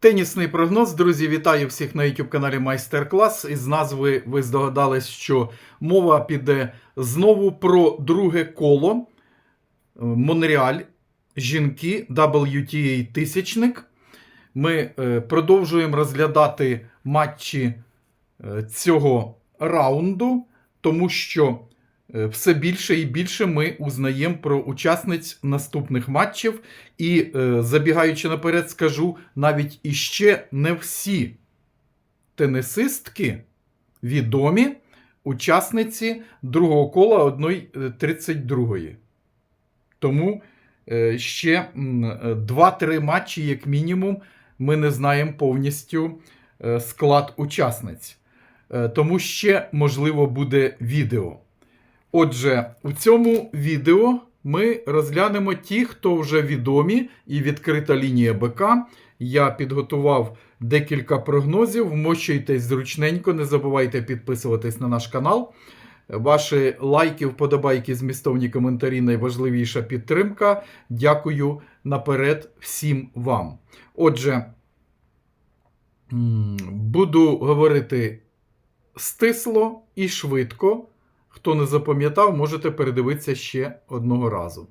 Тенісний прогноз, друзі, вітаю всіх на YouTube каналі Майстер Клас. Із назви ви здогадались, що мова піде знову про друге коло Монреаль. Жінки WTA тисячник. Ми е, продовжуємо розглядати матчі е, цього раунду, тому що все більше і більше ми узнаємо про учасниць наступних матчів. І е, забігаючи наперед, скажу, навіть іще не всі тенісистки відомі учасниці другого кола 1.32. Тому е, ще е, 2-3 матчі, як мінімум, ми не знаємо повністю е, склад учасниць. Е, Тому ще, можливо, буде відео. Отже, у цьому відео ми розглянемо ті, хто вже відомі і відкрита лінія БК. Я підготував декілька прогнозів. Вмощуйтесь зручненько, не забувайте підписуватись на наш канал. Ваші лайки, вподобайки, змістовні коментарі найважливіша підтримка. Дякую наперед всім вам. Отже, буду говорити стисло і швидко. Хто не запам'ятав, можете передивитися ще одного разу.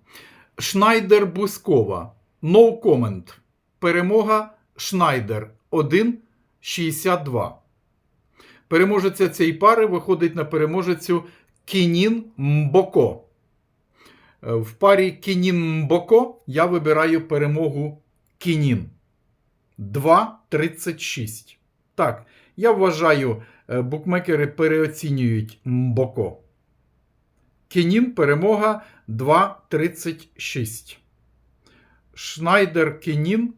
Шнайдер Бускова. No comment. Перемога Шнайдер 1,62. Переможеця цієї пари виходить на переможецю Кінін Мбоко. Е, В парі Кінін Мбоко я вибираю перемогу Кінін. 2,36. Так, я вважаю, е, букмекери переоцінюють Мбоко. Кінін перемога 2,36. Шнайдер Кінін,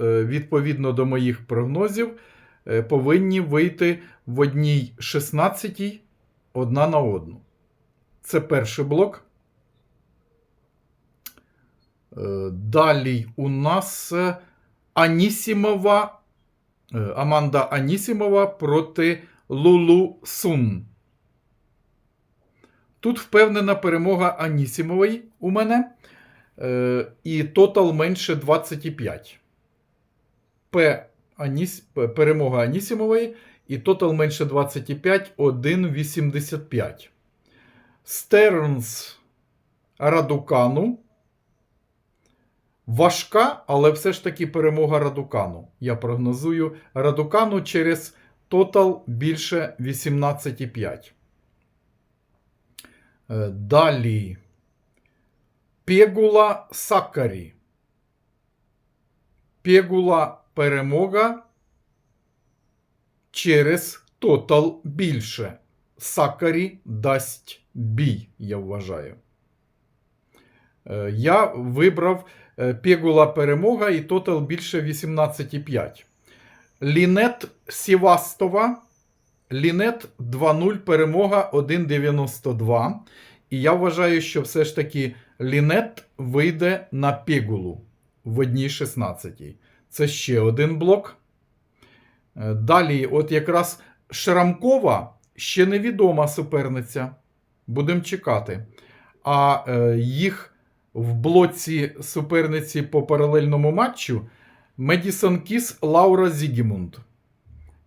е, відповідно до моїх прогнозів, е, повинні вийти в одній 16 одна на одну. Це перший блок. Е, Далі у нас Анісімова, Аманда Анісімова проти Лулу Сун. Тут впевнена перемога Анісімової у мене. Е, і тотал менше 25. П, Аніс, перемога Анісімової. І тотал менше 25 1,85. Стернс Радукану. Важка, але все ж таки перемога Радукану. Я прогнозую Радукану через тотал більше 18,5. Е, Далі. Пегула Сакарі. Пегула перемога через тотал більше. Сакарі дасть бій, я вважаю. Е, Я вибрав е, Пегула перемога і тотал більше 18,5. Лінет Сівастова. Лінет 2-0 перемога 1,92. І я вважаю, що все ж таки Лінет вийде на Пегулу в одній 16. Це ще один блок. Е, Далі, от якраз Шрамкова ще невідома суперниця. Будемо чекати. А е, їх в блоці суперниці по паралельному матчу Медісон Кіс Лаура Зігімунд.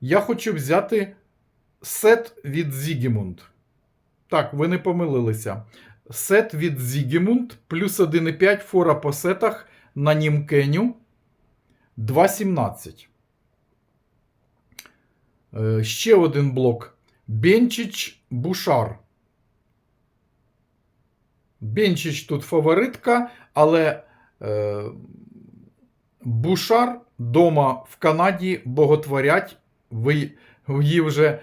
Я хочу взяти сет від Зігімунд. Так, ви не помилилися. Сет від Зігімунд плюс 1,5 фора по сетах на Німкеню 2,17. Е, Ще один блок. Бенчич Бушар. Бенчич тут фаворитка, але е, Бушар дома в Канаді боготворять. Ви її вже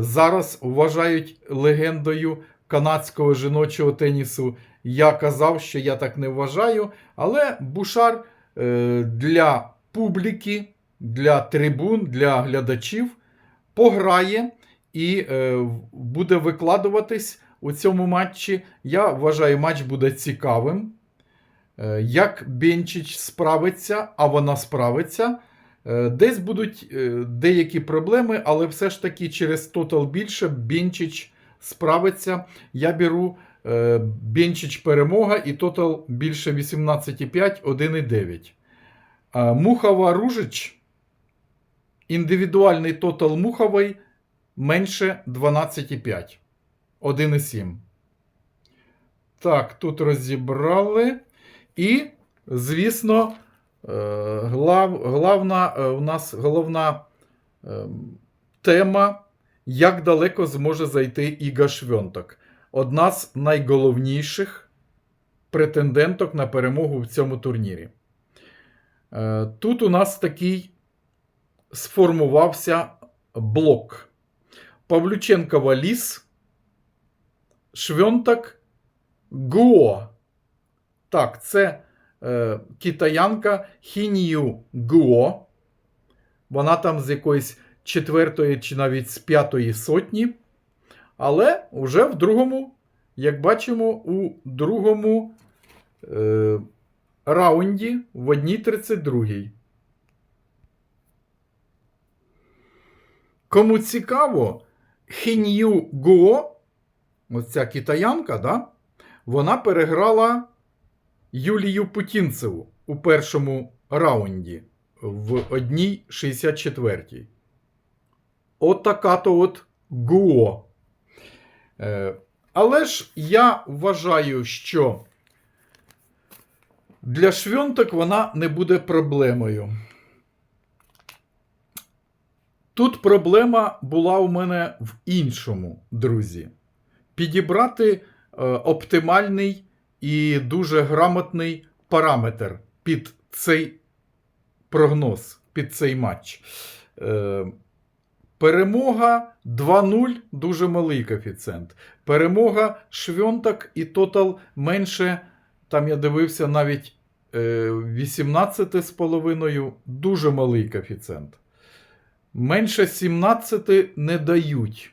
зараз вважають легендою канадського жіночого тенісу. Я казав, що я так не вважаю, але Бушар е, для публіки, для трибун, для глядачів пограє і е, буде викладуватись у цьому матчі. Я вважаю, матч буде цікавим. Е, Як Бенчич справиться, а вона справиться. Е, Десь будуть е, деякі проблеми, але все ж таки через тотал більше Бенчич справиться. Я беру е, Бенчич перемога і тотал більше 18,5, 1,9. Е, Мухова Ружич індивідуальний тотал муховий менше 12,5. 1,7. Так, тут розібрали. І, звісно, глав, главна, е, у нас головна е, тема, як далеко зможе зайти Іга Швьонток. Одна з найголовніших претенденток на перемогу в цьому турнірі. Е, Тут у нас такий сформувався блок. Павлюченкова ліс, Швьонтак, Гуо. Так, це е, китаянка Хінію Гуо. Вона там з якоїсь четвертої чи навіть з п'ятої сотні. Але вже в другому, як бачимо, у другому е, раунді в одній 32. Кому цікаво, Хінью Гуо, оця китаянка, да, вона переграла Юлію Путінцеву у першому раунді в одній 64-й. От така то от Гуо. Е, але ж я вважаю, що для швьонток вона не буде проблемою. Тут проблема була у мене в іншому, друзі. Підібрати е, оптимальний і дуже грамотний параметр під цей прогноз, під цей матч. Е, перемога 2-0 дуже малий коефіцієнт. Перемога Швьонтак і Тотал менше, там я дивився навіть е, 18,5 дуже малий коефіцієнт. Менше 17 не дають.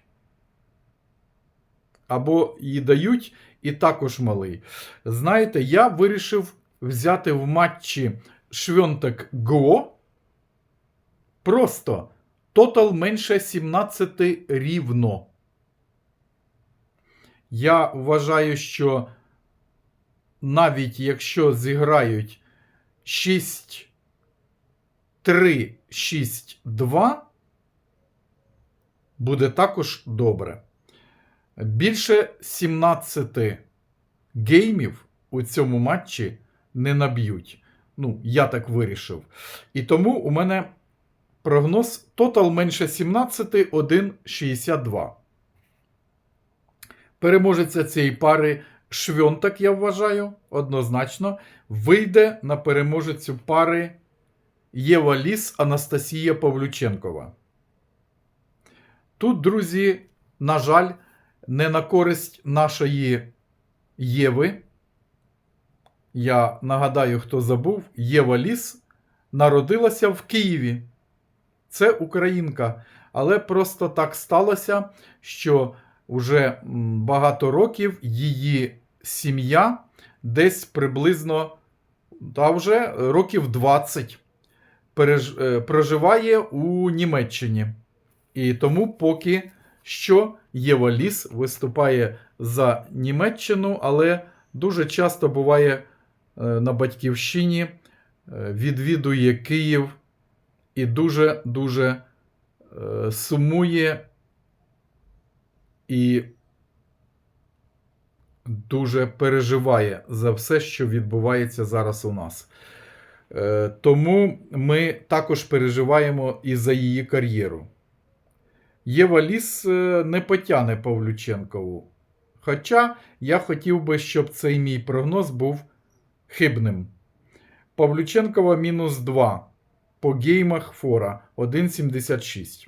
Або і дають, і також малий. Знаєте, я вирішив взяти в матчі Швьонтак Го. Просто тотал менше 17 рівно. Я вважаю, що навіть якщо зіграють 6, 3, 6, 2, буде також добре. Більше 17 геймів у цьому матчі не наб'ють. Ну, я так вирішив. І тому у мене прогноз тотал менше 17, 1,62. Переможеця цієї пари Швьонтак, я вважаю, однозначно, вийде на переможецю пари Єва Ліс Анастасія Павлюченкова. Тут, друзі, на жаль, не на користь нашої Єви. Я нагадаю, хто забув, Єва Ліс народилася в Києві. Це українка. Але просто так сталося, що вже багато років її сім'я десь приблизно та вже років 20 переж... е, проживає у Німеччині. І тому поки що Єва Ліс виступає за Німеччину, але дуже часто буває е, на батьківщині, е, відвідує Київ і дуже-дуже е, сумує і дуже переживає за все, що відбувається зараз у нас. Тому ми також переживаємо і за її кар'єру. Єва Ліс е, не потягне Павлюченкову. Хоча я хотів би, щоб цей мій прогноз був хибним. Павлюченкова мінус 2 по геймах фора 1,76.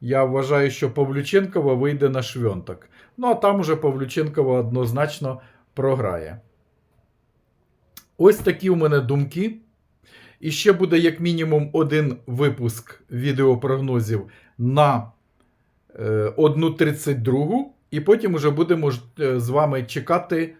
Я вважаю, що Павлюченкова вийде на швьонтак. Ну, а там уже Павлюченкова однозначно програє. Ось такі у мене думки. І ще буде як мінімум один випуск відеопрогнозів на 1.32. І потім уже будемо е, з вами чекати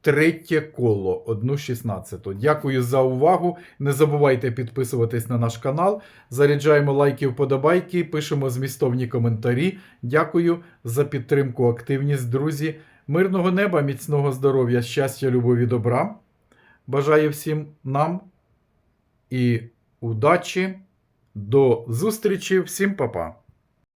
третє коло 1.16. Дякую за увагу. Не забувайте підписуватись на наш канал. Заряджаємо лайки, вподобайки, пишемо змістовні коментарі. Дякую за підтримку, активність, друзі. Мирного неба, міцного здоров'я, щастя, любові, добра. Бажаю всім нам і удачі До зустрічі, всім па-па!